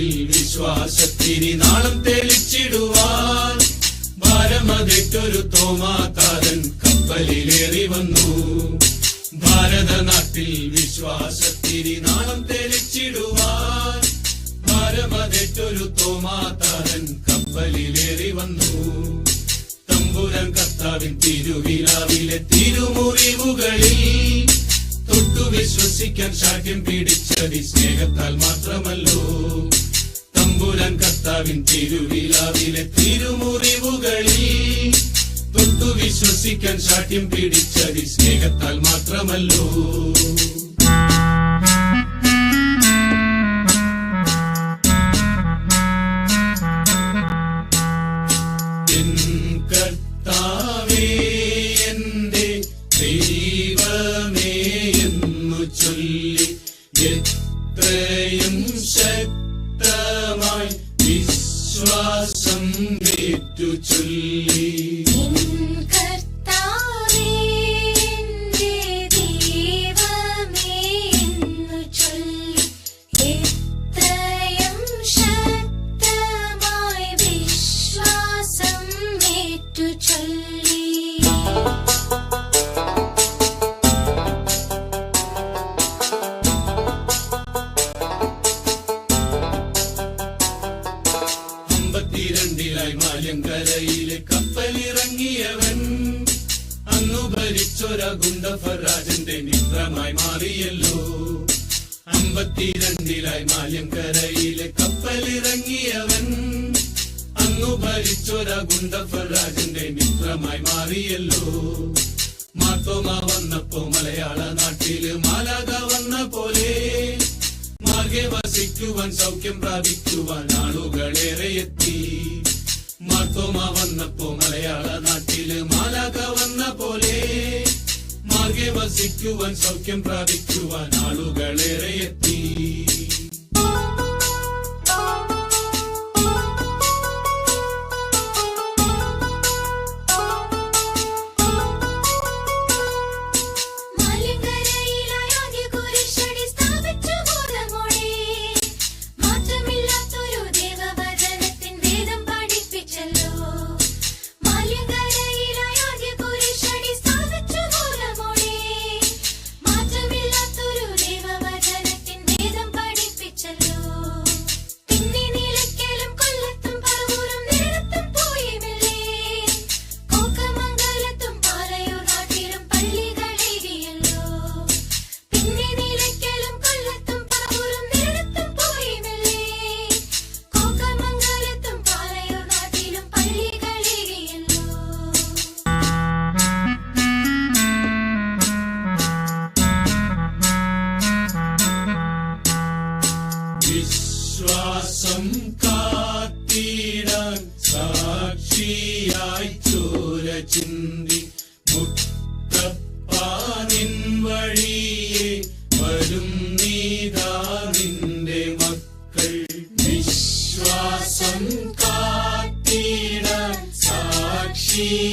ഹൃദയത്തിൽ വിശ്വാസത്തിനി നാളം തെളിച്ചിടുവാൻ. ഭാരമതിട്ടൊരു തോമാതാരൻ കപ്പലിലേറി വന്നു. ഭാരതനാട്ടിൽ വിശ്വാസത്തിനി നാളം തെളിച്ചിടുവാൻ. ഭാരമതിട്ടൊരു തോമാതാരൻ കപ്പലിലേറി വന്നു. തമ്പുരൻ കർത്താവിൻ തിരുവിലാവിലെ തിരുമുറിവുകളിൽ തൊട്ടു വിശ്വസിക്കാൻ ശാഠ്യം പിടിച്ചതി സ്നേഹത്താൽ മാത്രമല്ലോ. തമ്പുരാൻ കർത്താവിൻ തിരുവിലാവിലെ തിരുമുറിവുകളിൽ തൊട്ടു വിശ്വസിക്കാൻ ശാഠ്യം പിടിച്ചതി സ്നേഹത്താൽ മാത്രമല്ലോ. എൻ കർത്താവേ ചൊല്ലി എത്രയും ശക്തമായി വിശ്വാസം ഏറ്റു ചൊല്ലി. അന്നു ഫറാജന്റെ ഗുണ്ടഫരാജന്റെ മിത്രമായി മാറിയല്ലോ. അമ്പത്തിരണ്ടിലായി മാല്യങ്കരയിലെ കപ്പലിറങ്ങിയവൻ അന്നു ഭരിച്ചൊരകുണ്ട ഫറാജന്റെ മിത്രമായി മാറിയല്ലോ. മാത്തോമ വന്നപ്പോ മലയാള നാട്ടിൽ മാലാക വന്ന പോലെ മാർഗെ വസിക്കുവാൻ സൗഖ്യം പ്രാപിക്കുവാൻ ആളുകളേറെ എത്തി. മാർത്തോമ വന്നപ്പോ മലയാള നാട്ടിൽ മാലാക വന്ന പോലെ. മാർഗെ വസിക്കുവാൻ സൗഖ്യം പ്രാപിക്കുവാൻ ആളുകളേറെ എത്തി. വിശ്വാസം കാത്തിടാൻ സാക്ഷിയായി ചോര ചിന്തി മുത്തപ്പാനിൻ വഴിയെ വരും നീതാ നിന്റെ മക്കൾ. വിശ്വാസം കാത്തിടാൻ ചിന്തി